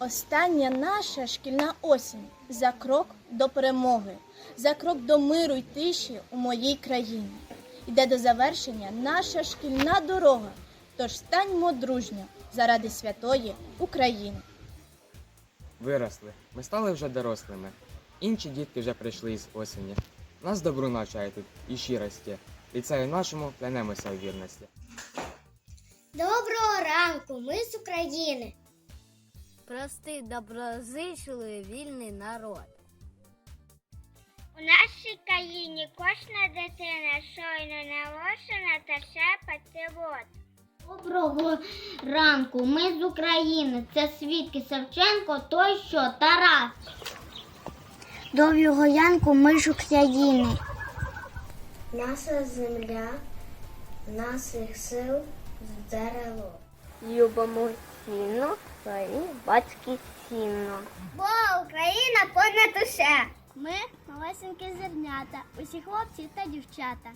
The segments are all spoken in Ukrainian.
Остання наша шкільна осінь за крок до перемоги, за крок до миру й тиші у моїй країні. Іде до завершення наша шкільна дорога. Тож станьмо дружньо заради святої України. Виросли. Ми стали вже дорослими. Інші дітки вже прийшли із осені. Нас добру навчає тут і щирості. Ліцею нашому клянемося у вірності. Доброго ранку, ми з України. Простий, доброзичливий, вільний народ. У нашій країні кожна дитина щойно народжена та шепати вод. Доброго ранку, ми з України. Це свідки Савченко, той що Тарас. Доброго ранку, ми з України. Наша земля, наших сил джерело. Любимо сіно, свої батьківщину. Бо Україна понад усе. Ми малесенькі зернята, усі хлопці та дівчата.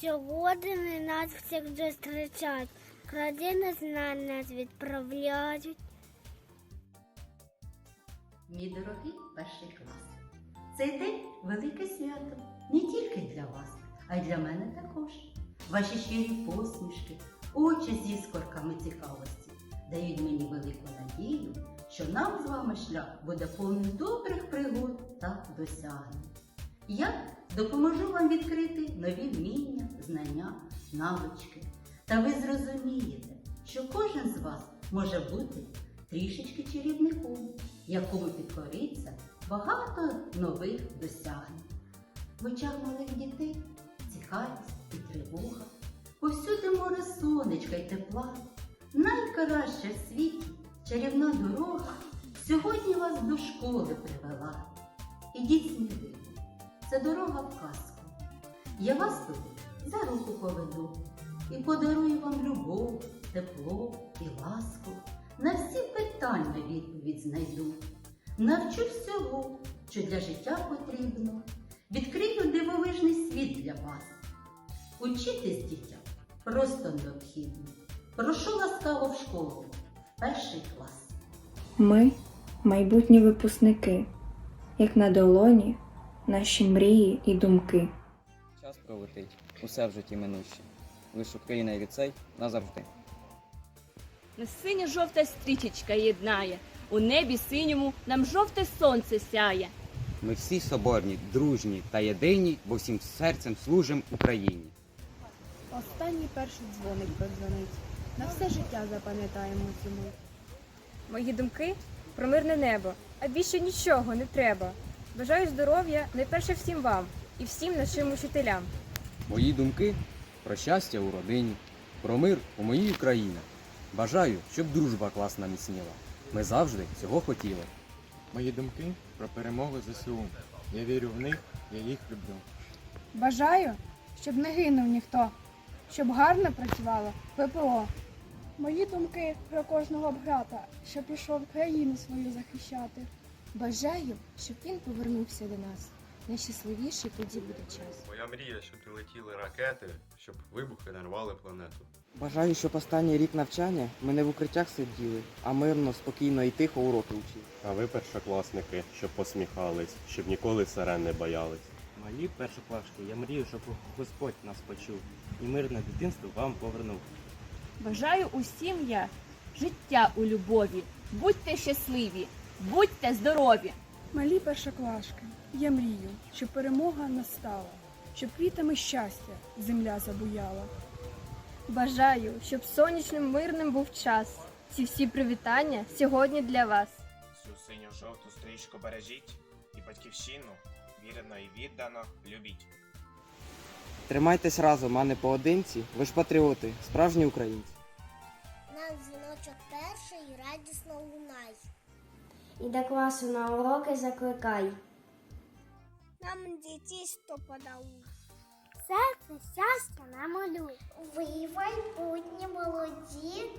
Сьогодні нас всіх зустрічають, країни знань нас відправляють. Мій дорогий перший клас. Цей день велике свято не тільки для вас, а й для мене також. Ваші щирі посмішки, очі зі скорками цікавості дають мені велику надію, що нам з вами шлях буде повний добрих пригод та досягнень. Я допоможу вам відкрити нові вміння, знання, навички. Та ви зрозумієте, що кожен з вас може бути трішечки чарівником, якому підкориться багато нових досягнень. В очах малих дітей цікавість і тривога, повсюди море сонечка й тепла, найкраща в світі чарівна дорога сьогодні вас до школи привела. Ідіть сміливо, це дорога в казку. Я вас туди за руку поведу і подарую вам любов, тепло і ласку. На всі питання відповідь знайду. Навчу всього, що для життя потрібно. Відкрию дивовижний світ для вас. Учитись, дітям, просто необхідно. Прошу ласкаво в школу, перший клас. Ми майбутні випускники, як на долоні, наші мрії і думки. Час пролетить, усе в житті минуще. Лиш Україна і ліцей назавжди. Нас синьо-жовта стрічечка єднає, у небі синьому нам жовте сонце сяє. Ми всі соборні, дружні та єдині, бо всім серцем служим Україні. Останній перший дзвоник подзвонить. На все життя запам'ятаємо цю мить. Мої думки про мирне небо, а більше нічого не треба. Бажаю здоров'я найперше всім вам і всім нашим учителям. Мої думки про щастя у родині, про мир у моїй Україні. Бажаю, щоб дружба класна міцніла. Ми завжди цього хотіли. Мої думки про перемогу ЗСУ. Я вірю в них, я їх люблю. Бажаю, щоб не гинув ніхто, щоб гарно працювало ППО. Мої думки про кожного брата, що пішов країну свою захищати. Бажаю, щоб він повернувся до нас. Найщасливіший тоді буде час. Моя мрія, щоб прилетіли ракети, щоб вибухи нарвали планету. Бажаю, щоб останній рік навчання ми не в укриттях сиділи, а мирно, спокійно і тихо уроки вчили. А ви, першокласники, щоб посміхались, щоб ніколи сирен не боялись. Мої першоклашки, я мрію, щоб Господь нас почув і мирне дитинство вам повернув. Бажаю усім я життя у любові. Будьте щасливі, будьте здорові. Малі першоклашки, я мрію, щоб перемога настала, щоб квітами щастя земля забуяла. Бажаю, щоб сонячним мирним був час. Ці всі привітання сьогодні для вас. Цю синьо-жовту стрічку бережіть і батьківщину вірно і віддано любіть. Тримайтесь разом, а не поодинці. Ви ж патріоти, справжні українці. Нам дзвіночок перший радісно лунай. І до класу на уроки закликай. Нам дітей сто подали. Серце щастя намалюй. Ви майбутні молоді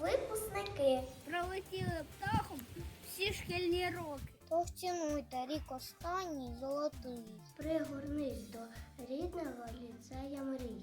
випускники. Пролетіли птахом всі шкільні роки. Повцінуйте тарік останній золотий. Пригорнись до рідного ліцея мрій.